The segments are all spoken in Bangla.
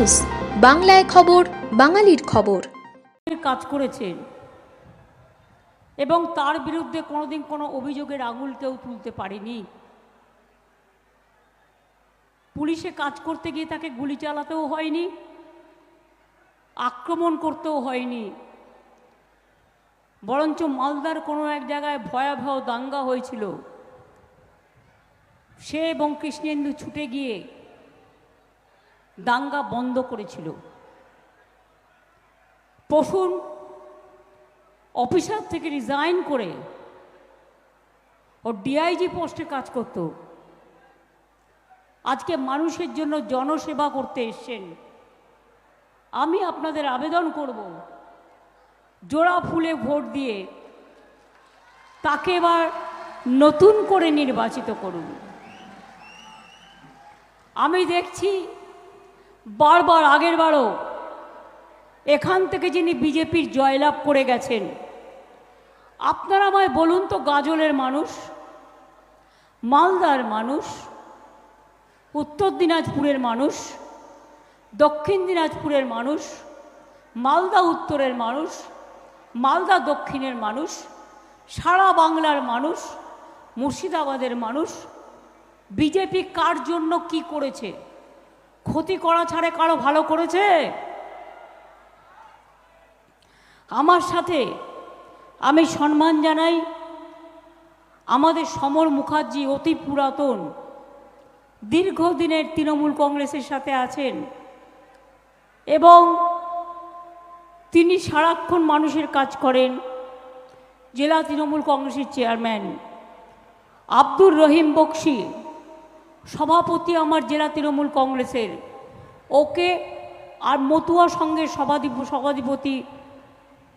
নিউজ, বাংলায় খবর, বাঙালির খবর। কাজ করেছেন এবং তার বিরুদ্ধে কোনোদিন কোনো অভিযোগের আঙুল কেউ তুলতে পারেনি। পুলিশে কাজ করতে গিয়ে তাকে গুলি চালাতেও হয়নি, আক্রমণ করতেও হয়নি। বরঞ্চ মালদার কোনো এক জায়গায় ভয়াবহ দাঙ্গা হয়েছিল। সে এবং কৃষ্ণেন্দু ছুটে গিয়ে দাঙ্গা বন্ধ করেছিল। প্রসূন অফিসার থেকে রিজাইন করে ও ডিআইজি পোস্টে কাজ করত। আজকে মানুষের জন্য জনসেবা করতে এসছেন। আমি আপনাদের আবেদন করব, জোড়া ফুলে ভোট দিয়ে তাকে এবার নতুন করে নির্বাচিত করুন। আমি দেখছি বারবার, আগের বারও। এখান থেকে যিনি বিজেপির জয়লাভ করে গেছেন, আপনারা আমায় বলুন তো গাজলের মানুষ, মালদার মানুষ, উত্তর দিনাজপুরের মানুষ, দক্ষিণ দিনাজপুরের মানুষ, মালদা উত্তরের মানুষ, মালদা দক্ষিণের মানুষ, সারা বাংলার মানুষ, মুর্শিদাবাদের মানুষ, বিজেপি কার জন্য কি করেছে? ক্ষতি করা ছাড়ে কারও ভালো করেছে? আমার সাথে আমি সম্মান জানাই আমাদের সমর মুখার্জি অতি পুরাতন, দীর্ঘদিনের তৃণমূল কংগ্রেসের সাথে আছেন এবং তিনি সারাক্ষণ মানুষের কাজ করেন, জেলা তৃণমূল কংগ্রেসের চেয়ারম্যান আব্দুর রহিম বক্সি। সভাপতি আমার জেলা তৃণমূল কংগ্রেসের। ওকে আর মতুয়া সঙ্গে সভাধিপ, সভাধিপতি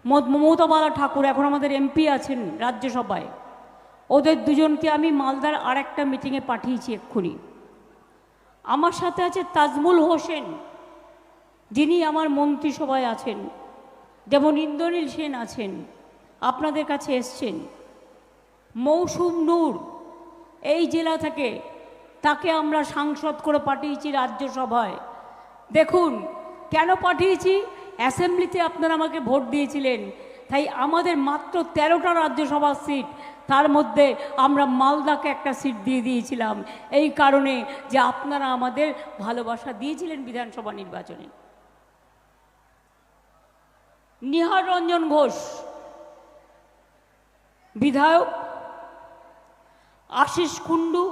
মত- মমতাবালা ঠাকুর, এখন আমাদের এমপি আছেন রাজ্যসভায়। ওদের দুজনকে আমি মালদার আর একটা মিটিংয়ে পাঠিয়েছি এক্ষুনি। আমার সাথে আছে তাজমুল হোসেন, যিনি আমার মন্ত্রিসভায় আছেন। যেমন ইন্দ্রনীল সেন আছেন, আপনাদের কাছে এসছেন। মৌসুম নূর, এই জেলা থেকে তাকে আমরা সাংসদ করে পাঠিয়েছি রাজ্যসভায়। দেখুন, কেন পাঠিয়েছি? অ্যাসেম্বলিতে আপনারা আমাকে ভোট দিয়েছিলেন। তাই আমাদের মাত্র তেরোটা রাজ্যসভার সিট, তার মধ্যে আমরা মালদাকে একটা সিট দিয়ে দিয়েছিলাম। এই কারণে যে আপনারা আমাদের ভালোবাসা দিয়েছিলেন বিধানসভা নির্বাচনে। নিহার রঞ্জন ঘোষ, বিধায়ক, আশিস কুণ্ডু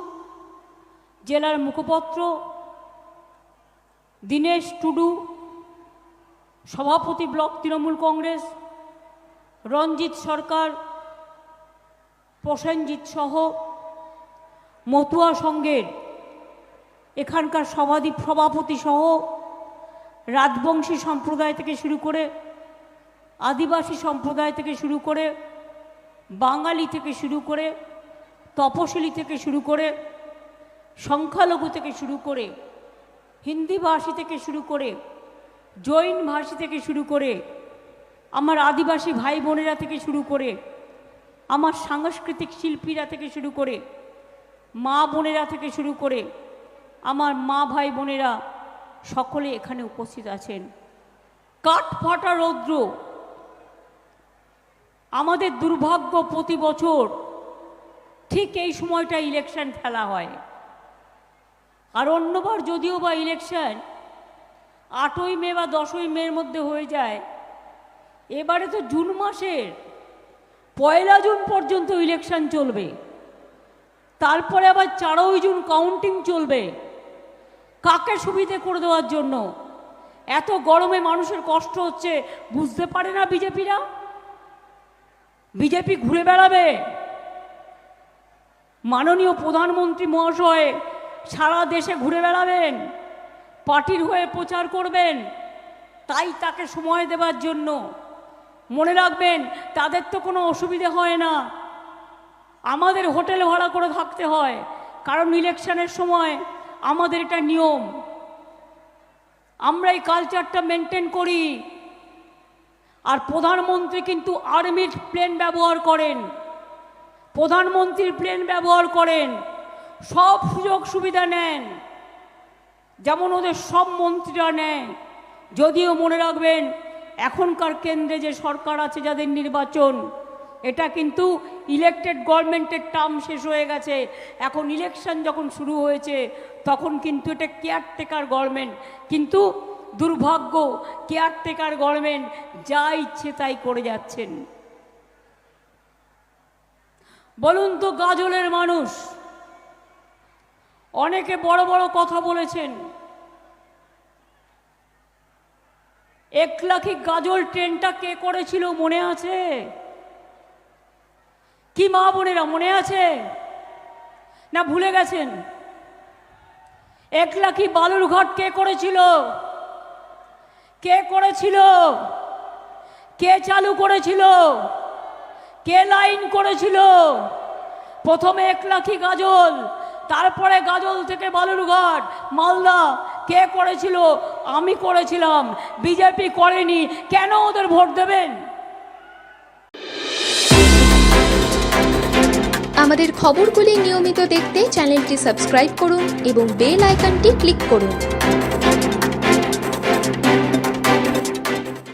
জেলার মুখপত্র, দীনেশ টুডু, সভাপতি ব্লক তৃণমূল কংগ্রেস, রঞ্জিত সরকার, প্রসেনজিৎ সহ মতুয়া সংঘের এখানকার সভাধি সভাপতি সহ রাজবংশী সম্প্রদায় থেকে শুরু করে আদিবাসী সম্প্রদায় থেকে শুরু করে বাঙালি থেকে শুরু করে তপশিলি থেকে শুরু করে সংখ্যালঘু থেকে শুরু করে হিন্দি ভাষী থেকে শুরু করে জৈন ভাষী থেকে শুরু করে আমার আদিবাসী ভাই বোনেরা থেকে শুরু করে আমার সাংস্কৃতিক শিল্পীরা থেকে শুরু করে মা বোনেরা থেকে শুরু করে আমার মা ভাই বোনেরা সকলে এখানে উপস্থিত আছেন। কাঠ ফাটা রৌদ্র আমাদের দুর্ভাগ্য প্রতি বছর ঠিক এই সময়টা ইলেকশন খেলা হয়। আর অন্যবার যদিও বা ইলেকশন আটই মে বা দশই মের মধ্যে হয়ে যায়। এবারে তো জুন মাসের পয়লা জুন পর্যন্ত ইলেকশন চলবে। তারপরে আবার চারই জুন কাউন্টিং চলবে। কাকে সুবিধে করে দেওয়ার জন্য? এত গরমে মানুষের কষ্ট হচ্ছে, বুঝতে পারে না বিজেপিরা? বিজেপি ঘুরে বেড়াবে? মাননীয় প্রধানমন্ত্রী মহাশয় সারা দেশে ঘুরে বেড়াবেন, পার্টির হয়ে প্রচার করবেন, তাই তাকে সময় দেওয়ার জন্য। মনে রাখবেন, তাদের তো কোনো অসুবিধে হয় না। আমাদের হোটেল ভাড়া করে থাকতে হয়, কারণ ইলেকশনের সময় আমাদের এটা নিয়ম। আমরা এই কালচারটা মেনটেন করি। আর প্রধানমন্ত্রী কিন্তু আর্মির প্লেন ব্যবহার করেন। প্রধানমন্ত্রীর প্লেন ব্যবহার করেন। সব সুযোগ সুবিধা নেন। যেমন ওদের সব মন্ত্রীরা নেয় যদিও মনে রাখবেন, এখনকার কেন্দ্রে যে সরকার আছে যাদের নির্বাচন, এটা কিন্তু ইলেকটেড গভর্নমেন্টের টার্ম শেষ হয়ে গেছে। এখন ইলেকশন যখন শুরু হয়েছে, তখন কিন্তু এটা কেয়ারটেকার গভর্নমেন্ট। কিন্তু দুর্ভাগ্য কেয়ারটেকার গভর্নমেন্ট যা ইচ্ছে তাই করে যাচ্ছেন। বলুন তো গাজলের মানুষ অনেকে বড় বড় কথা বলেছেন। এক লাখি গাজল ট্রেনটা কে করেছিল মনে আছে? কি মা বোনেরা, মনে আছে? না ভুলে গেছেন? এক লাখি বালুরঘাট কে করেছিল? কে করেছিল? কে চালু করেছিল? কে লাইন করেছিল? প্রথমে এক লাখি গাজল তারপরে গাজল থেকে বালুরঘাট, মালদা। কে করেছিল? আমি করেছিলাম। বিজেপি করেনি। কেন ওদের ভোট দেবেন? আমাদের খবরগুলি নিয়মিত দেখতে চ্যানেলটি সাবস্ক্রাইব করুন এবং বেল আইকনটি ক্লিক করুন।